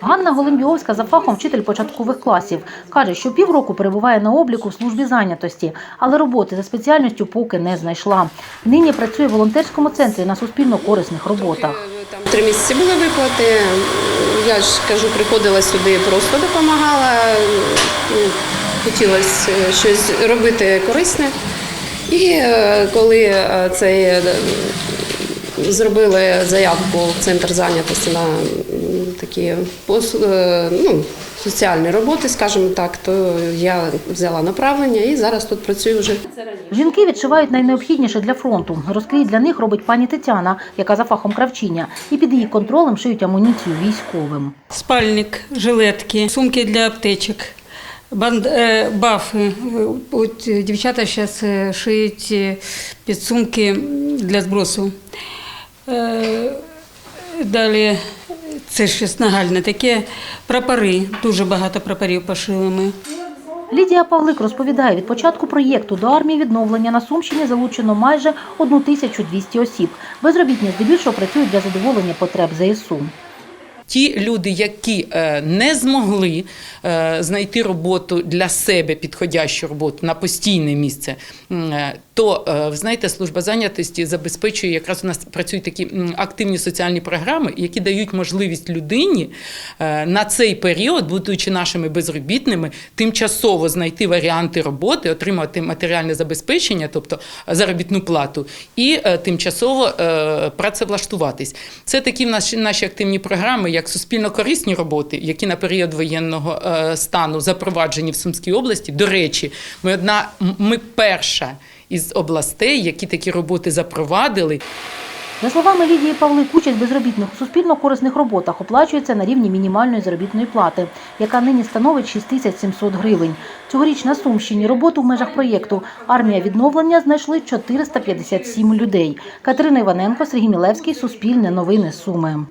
Ганна Голембіовська за фахом вчитель початкових класів. Каже, що півроку перебуває на обліку в службі зайнятості, але роботи за спеціальністю поки не знайшла. Нині працює в волонтерському центрі на суспільно корисних роботах. Там три місяці були виплати. Я ж кажу, приходила сюди, просто допомагала. Ну, Хотілося щось робити корисне. І е, коли е, цей е, зробили заявку в центр зайнятості на такі е, ну, соціальні роботи, скажімо так, то я взяла направлення і зараз тут працюю вже. Жінки відшивають найнеобхідніше для фронту. Розкрій для них робить пані Тетяна, яка за фахом кравчиня, і під її контролем шиють амуніцію військовим. Спальник, жилетки, сумки для аптечок, банд, е, бафи. От е, дівчата зараз шиють підсумки для збросу. Е, Далі це щось нагальне таке. Прапори, дуже багато прапорів пошили ми. Лідія Павлик розповідає, від початку проєкту до армії відновлення на Сумщині залучено майже 1200 осіб. Безробітні здебільшого працюють для задоволення потреб ЗСУ. Ті люди, які е, не змогли е, знайти роботу для себе, підходящу роботу на постійне місце, е, то знаєте, служба зайнятості забезпечує якраз у нас працюють такі активні соціальні програми, які дають можливість людині на цей період, будучи нашими безробітними, тимчасово знайти варіанти роботи, отримати матеріальне забезпечення, тобто заробітну плату, і тимчасово працевлаштуватись. Це такі наші активні програми, як суспільно корисні роботи, які на період воєнного е, стану запроваджені в Сумській області. До речі, ми одна ми перша із областей, які такі роботи запровадили. За словами Лідії Павлик, участь безробітних у суспільно-корисних роботах оплачується на рівні мінімальної заробітної плати, яка нині становить 6700 гривень. Цьогоріч на Сумщині роботу в межах проєкту «Армія відновлення» знайшли 457 людей. Катерина Іваненко, Сергій Мілевський, Суспільне новини Суми.